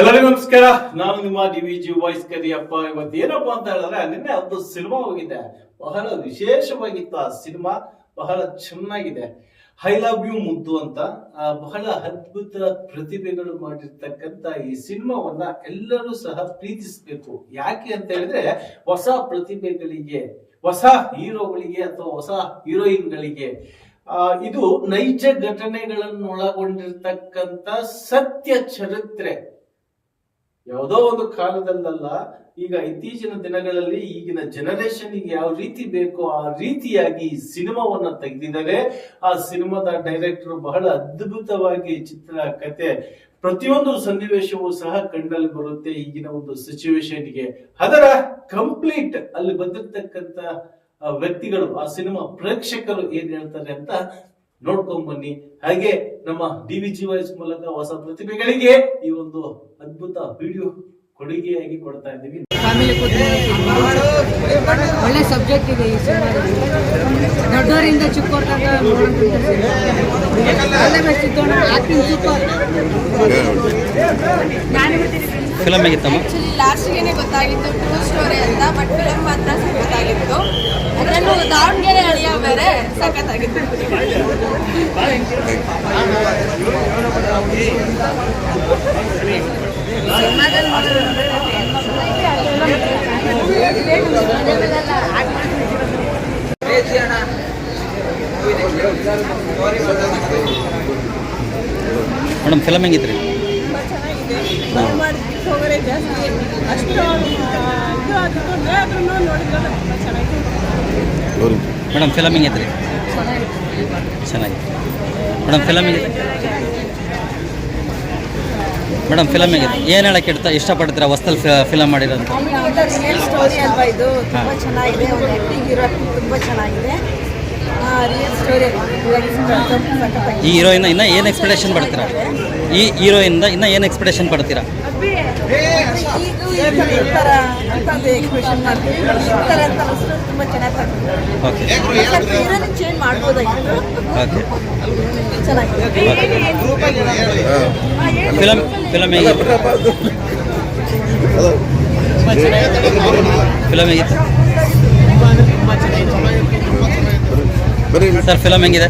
ಎಲ್ಲರಿಗೂ ನಮಸ್ಕಾರ. ನಾನು ನಿಮ್ಮ D V G voice Kariyappa. ಇವತ್ತು ಏನಪ್ಪ ಅಂತ ಹೇಳಿದ್ರೆ, ನಿನ್ನೆ ಒಂದು ಸಿನಿಮಾ ಹೋಗಿದೆ. ಬಹಳ ವಿಶೇಷವಾಗಿತ್ತು ಆ ಸಿನಿಮಾ. ಬಹಳ ಚೆನ್ನಾಗಿದೆ. ಐ ಲವ್ ಯು ಮುದ್ದು ಅಂತ ಬಹಳ ಅದ್ಭುತ ಪ್ರತಿಭೆಗಳು ಮಾಡಿರ್ತಕ್ಕಂತ ಈ ಸಿನಿಮಾವನ್ನ ಎಲ್ಲರೂ ಸಹ ಪ್ರೀತಿಸಬೇಕು. ಯಾಕೆ ಅಂತ ಹೇಳಿದ್ರೆ, ಹೊಸ ಪ್ರತಿಭೆಗಳಿಗೆ, ಹೊಸ ಹೀರೋಗಳಿಗೆ ಅಥವಾ ಹೊಸ ಹೀರೋಯಿನ್ಗಳಿಗೆ ಇದು ನೈಜ ಘಟನೆಗಳನ್ನು ಒಳಗೊಂಡಿರ್ತಕ್ಕಂತ ಸತ್ಯ ಚರಿತ್ರೆ. ಯಾವುದೋ ಒಂದು ಕಾಲದಲ್ಲಲ್ಲ ಈಗ ಇತ್ತೀಚಿನ ದಿನಗಳಲ್ಲಿ ಈಗಿನ ಜನರೇಷನ್ ಯಾವ ರೀತಿ ಬೇಕೋ ಆ ರೀತಿಯಾಗಿ ಈ ಸಿನಿಮಾವನ್ನ ತೆಗೆದಿದ್ದಾರೆ. ಆ ಸಿನಿಮಾದ ಡೈರೆಕ್ಟರ್ ಬಹಳ ಅದ್ಭುತವಾಗಿ ಚಿತ್ರ, ಕತೆ ಪ್ರತಿಯೊಂದು ಸನ್ನಿವೇಶವೂ ಸಹ ಕಣ್ಣಲ್ಲಿ ಬರುತ್ತೆ. ಈಗಿನ ಒಂದು ಸಿಚುವೇಶನ್ಗೆ ಅದರ ಕಂಪ್ಲೀಟ್ ಅಲ್ಲಿ ಬಂದಿರತಕ್ಕಂತ ವ್ಯಕ್ತಿಗಳು, ಆ ಸಿನಿಮಾ ಪ್ರೇಕ್ಷಕರು ಏನ್ ಹೇಳ್ತಾರೆ ಅಂತ ನೋಡ್ಕೊಂಡ್ ಬನ್ನಿ. ಹಾಗೆ ನಮ್ಮ ಡಿ ವಿ ಜಿ ವಾಯ್ಸ್ ಮೂಲಕ ಹೊಸ ಪ್ರತಿಭೆಗಳಿಗೆ ಈ ಒಂದು ಅದ್ಭುತ ವಿಡಿಯೋ ಕೊಡುಗೆಯಾಗಿ ಕೊಡ್ತಾ ಇದ್ದೀವಿ. ಒಳ್ಳೆ ಸಬ್ಜೆಕ್ಟ್ ಇದೆ ಈ ದೊಡ್ಡವರಿಂದ ಚಿಕ್ಕವ್ರ ಫಿಲಮ್ ಆಕ್ಚುಲಿ ಲಾಸ್ಟ್ಗೆ ಗೊತ್ತಾಗಿತ್ತು ಟ್ರೂ ಸ್ಟೋರಿ ಅಂತ ಬಟ್ ಫಿಲಮ್ ಮಾತ್ರ ಗೊತ್ತಾಗಿತ್ತು. ಅದರಲ್ಲೂ ದಾವಣಗೆರೆ ಅಳಿಯ ಬೇರೆ ಸಖತ್ತಾಗಿತ್ತು ಮೇಡಮ್ ಫಿಲಮ್ ಹೆಂಗಿತ್ರಿ? ಹೋಗೋರೆ ಜಾಸ್ತಿ ಅಷ್ಟು ಇದು ಆಗಿತ್ತು. ಆದ್ರೂ ನೋಡಿದ್ರೆ ಚೆನ್ನಾಗಿತ್ತು. ಮೇಡಮ್ ಫಿಲಮ್ ಹೆಂಗಿತ್ರಿ ಚೆನ್ನಾಗಿತ್ತು. ಮೇಡಮ್ ಫಿಲಮ್ ಹೆಂಗಿದೆ ಮೇಡಮ್ ಫಿಲಮ್ ಹೇಗಿದೆ ಏನು ಹೇಳಕ್ಕೆ ಇಡ್ತಾ ಇಷ್ಟಪಡ್ತೀರಾ ಹೊಸ್ತಲ್ಲಿ ಫಿಲಮ್ ಮಾಡಿರೋದು? ಸ್ಟೋರಿ ಅಲ್ವಾ ಇದು? ತುಂಬ ಚೆನ್ನಾಗಿದೆ. ಒಂದು ಆ್ಯಕ್ಟಿಂಗ್ ಇರೋ ತುಂಬ ಚೆನ್ನಾಗಿದೆ. ಈ ಹೀರೋಯಿನ್ ಇನ್ನ ಏನು ಎಕ್ಸ್ಪೆಕ್ಟೇಷನ್ ಪಡ್ತೀರಾ? ಈ ಹೀರೋಯಿಂದ ಇನ್ನ ಏನು expectation ಪಡ್ತೀರಾ? Okay okay film film film ಹೇಗಿತ್ತು? ಸರ್ ಫಿಲಮ್ ಹೆಂಗಿದೆ?